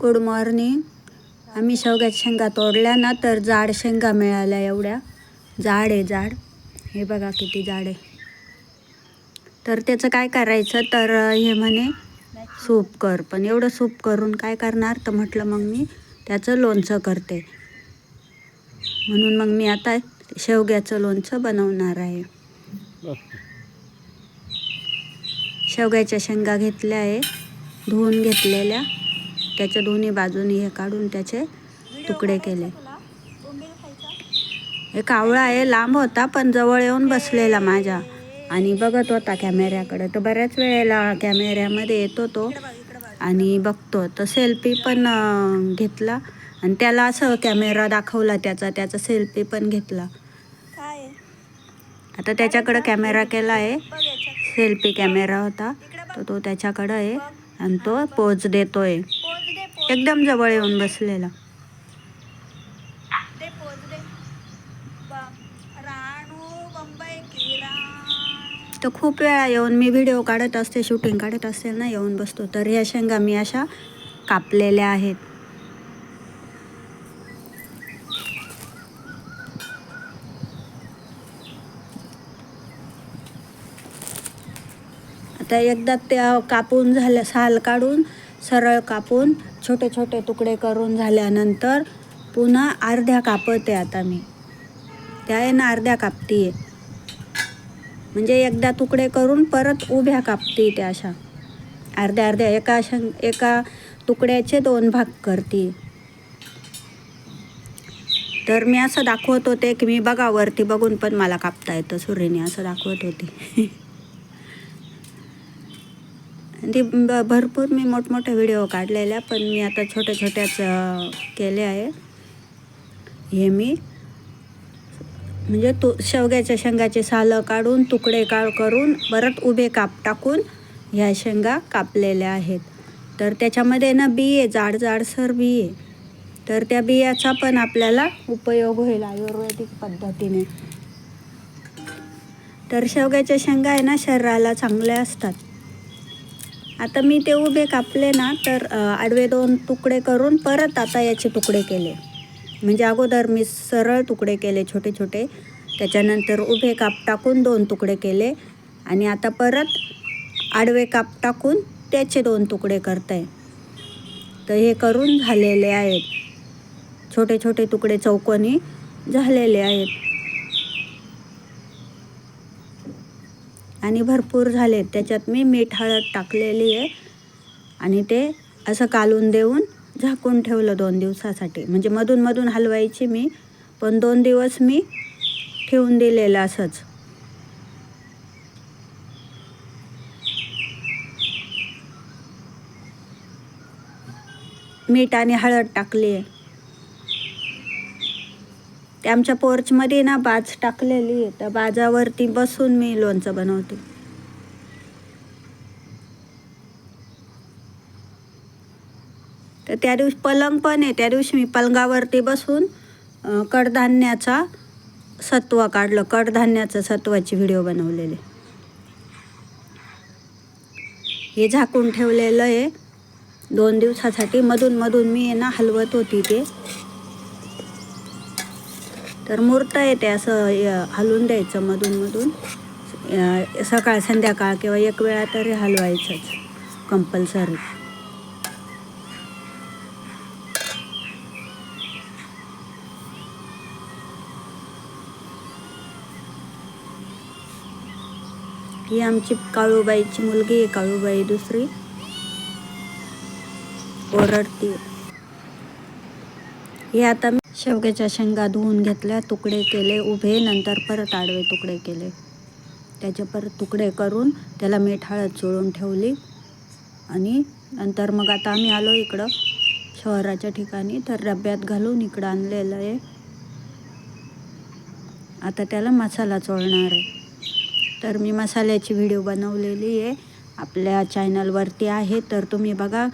Good morning आम्ही शेवग्याच्या शेंगा तोडल्या ना तर जाड शेंगा मिळाल्या एवढ्या. जाड आहे जाड. हे बघा किती जाड आहे. तर त्याचं काय करायचं? तर हे म्हणे सूप कर. पण एवढं सूप करून काय करणार? तर म्हटलं मग मी त्याचं लोणचं करते. म्हणून मग मी आता शेवग्याचं लोणचं बनवणार आहे. शेवग्याच्या शेंगा घेतल्या आहे धुवून घेतलेल्या. त्याच्या दोन्ही बाजूनी हे काढून त्याचे तुकडे केले. हे कावळा आहे लांब होता पण जवळ येऊन बसलेला माझ्या. आणि बघत होता कॅमेऱ्याकडे. तर बऱ्याच वेळेला कॅमेऱ्यामध्ये येतो तो आणि बघतो. तर सेल्फी पण घेतला. आणि त्याला असं कॅमेरा दाखवला त्याचा. त्याचा सेल्फी पण घेतला. आता त्याच्याकडं कॅमेरा केला आहे. सेल्फी कॅमेरा होता. तर तो त्याच्याकडं आहे. आणि तो पोच देतोय. एकदम जवळ येऊन बसलेला. तर खूप वेळा येऊन मी व्हिडिओ काढत असते शूटिंग काढत असते ना येऊन बसतो. तर ह्या शेंगा मी अशा कापलेल्या आहेत. आता एकदा त्या कापून झाल्या साल काढून सरळ कापून छोटे छोटे तुकडे करून झाल्यानंतर पुन्हा अर्ध्या कापते आता मी. त्या आहे ना अर्ध्या कापतीये. म्हणजे एकदा तुकडे करून परत उभ्या कापते त्या अशा. अर्ध्या अर्ध्या एका शं एका तुकड्याचे दोन भाग करते तर मी असं दाखवत होते की मी बघा वरती बघून पण मला कापता येतं सुरेने असं दाखवत होते. आणि ती ब- भरपूर मी मोठमोठे व्हिडिओ काढलेल्या पण मी आता छोट्या छोट्याच केले आहे. हे मी. म्हणजे तू शेवग्याच्या शेंगाचे सालं काढून तुकडे काळ करून परत उभे काप टाकून ह्या शेंगा कापलेल्या आहेत. तर त्याच्यामध्ये ना बी जाड जाडसर बी आहे तर त्या बियाचा पण आपल्याला उपयोग होईल आयुर्वेदिक पद्धतीने. तर शेवग्याच्या शेंगा आहे ना शरीराला चांगल्या असतात. आता मी ते उभे कापले ना तर आडवे दोन तुकडे करून परत आता याचे तुकडे केले. म्हणजे अगोदर मी सरळ तुकडे केले छोटे छोटे त्याच्यानंतर उभे काप टाकून दोन तुकडे केले आणि आता परत आडवे काप टाकून त्याचे दोन तुकडे करताय तर हे करून झालेले आहेत. छोटे छोटे तुकडे चौकोनी झालेले आहेत. आणि भरपूर झाले. त्याच्यात मी मीठ हळद टाकलेली आहे. आणि ते असं कालून देऊन झाकून ठेवलं दोन दिवसासाठी. म्हणजे मधून मधून हलवायची मी पण दोन दिवस मी ठेवून दिलेलं असंच. मीठ आणि हळद टाकली आहे. ते आमच्या पोर्चमध्ये ना बाज टाकलेली आहे. त्या बाजावरती बसून मी लोणचं बनवते. तर त्या दिवशी पलंग पण आहे. त्या दिवशी मी पलंगावरती बसून कडधान्याचा सत्व काढलं. कडधान्याचं सत्वाची व्हिडिओ बनवलेले. हे झाकून ठेवलेलं आहे. दोन दिवसासाठी मधून मधून मी ना हलवत होती ते. तर मूर्त येते असं हलवून द्यायचं मधून मधून. सकाळ संध्याकाळ किंवा एक वेळा तरी हलवायचंच कंपल्सरी ही आमची काळूबाईची मुलगी आहे काळूबाई दुसरी. ओरडती. हे आता मी शेवग्याच्या शेंगा धुवून घेतल्या तुकडे केले उभे नंतर परत आडवे तुकडे केले. त्याचे परत तुकडे करून त्याला मीठ हळद चोळून ठेवली आणि नंतर मग आता आम्ही आलो इकडं शहराच्या ठिकाणी. तर डब्यात घालून इकडं आणलेलं आहे. आता त्याला मसाला चोळणार आहे. तर मी मसाल्याची व्हिडिओ बनवलेली आहे. आपल्या चॅनलवरती आहे. तर तुम्ही बघा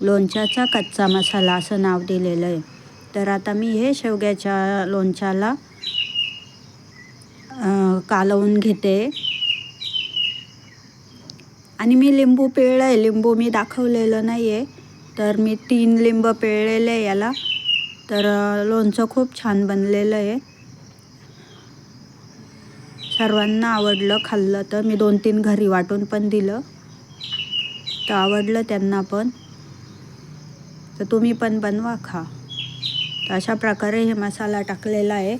लोणच्याचा कच्चा मसाला असं नाव दिलेलं आहे. तर आता मी हे शेवग्याच्या लोणच्याला कालवून घेते. आणि मी लिंबू पिळलं आहे लिंबू मी दाखवलेलं नाही आहे तर मी तीन लिंब पिळलेले आहे याला. तर लोणचं खूप छान बनलेलं आहे. सर्वांना आवडलं खाल्लं तर मी दोन तीन घरी वाटून पण दिलं. तर आवडलं त्यांना पण. तर तुम्ही पण बनवा खा. तर अशा प्रकारे हे मसाला टाकलेला आहे.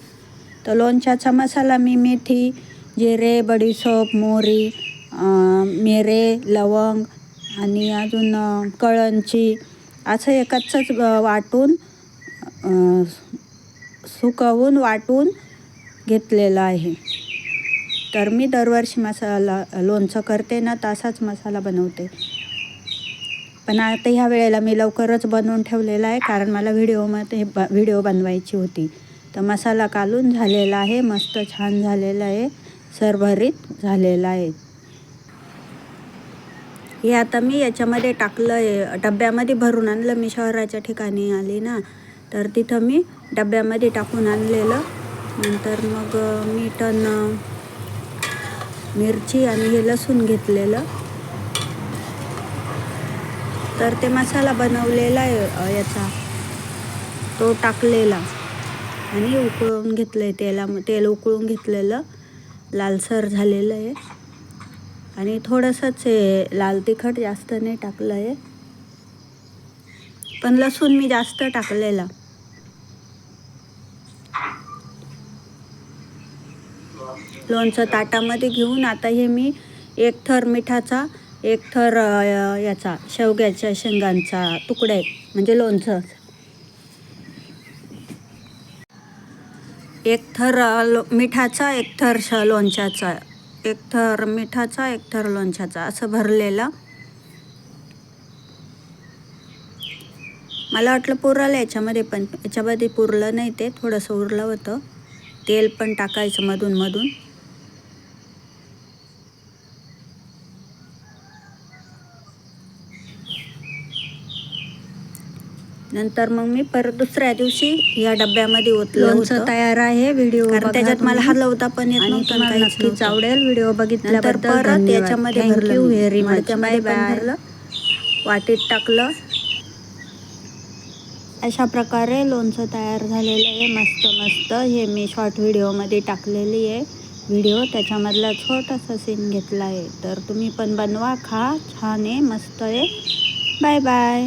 तर लोणच्याचा मसाला मी मेथी जिरे बडीसोप मोहरी मिरे लवंग आणि अजून कळंची असं एकचंच वाटून सुकवून वाटून घेतलेलं आहे. तर मी दरवर्षी मसाला लोणचं करते ना तसाच मसाला बनवते. पण आता ह्या वेळेला मी लवकरच बनवून ठेवलेला आहे कारण मला व्हिडिओमध्ये ब व्हिडिओ बनवायची होती. तर मसाला कालून झालेला आहे मस्त छान झालेला आहे सरभरीत झालेला आहे. हे आता मी याच्यामध्ये टाकलं आहे डब्यामध्ये भरून आणलं. मी शहराच्या ठिकाणी आली ना तर तिथं मी डब्यामध्ये टाकून आणलेलं. नंतर मग मी मीठ मिरची आणि हे लसूण घेतलेलं. तर ते मसाला बनवलेला आहे याचा. तो टाकलेला. आणि उकळून घेतलं आहे तेला तेल उकळून घेतलेलं. लालसर झालेलं आहे. आणि थोडंसंच हे लाल तिखट जास्त नाही टाकलं आहे. पण लसूण मी जास्त टाकलेला. लोणचं ताटामध्ये घेऊन आता हे मी एक थर मिठाचा एक थर याचा शेवग्याच्या शेंगांचा तुकडे म्हणजे लोणचं. एक थर लो मिठाचा एक थर श लोणच्याचा एक थर मिठाचा एक थर लोणच्याचा असं भरलेलं. मला वाटलं पुरलं याच्यामध्ये पण याच्यामध्ये पुरलं नाही ते थोडंसं उरलं होतं. तेल पण टाकायचं मधून मधून. नंतर मग मी परत दुसऱ्या दिवशी या डब्यामध्ये ओतलं तयार आहे व्हिडिओ कारण त्याच्यात मला हलवता पण येत नव्हतं नक्कीच. आवडेल व्हिडिओ बघितल्याबद्दल. परत. याच्यामध्ये Thank भरलं you me. very much. मडक्यामध्ये Bye पण bye. भरलं. वाटीत टाकलं. अशा प्रकारे लोणचं तयार झालेलं आहे. मस्त मस्त. हे मी शॉर्ट व्हिडिओमध्ये टाकलेली आहे. व्हिडिओ त्याच्यामधला छोटासा सीन घेतला आहे. तर तुम्ही पण बनवा खा. छान आहे मस्त आहे. Bye bye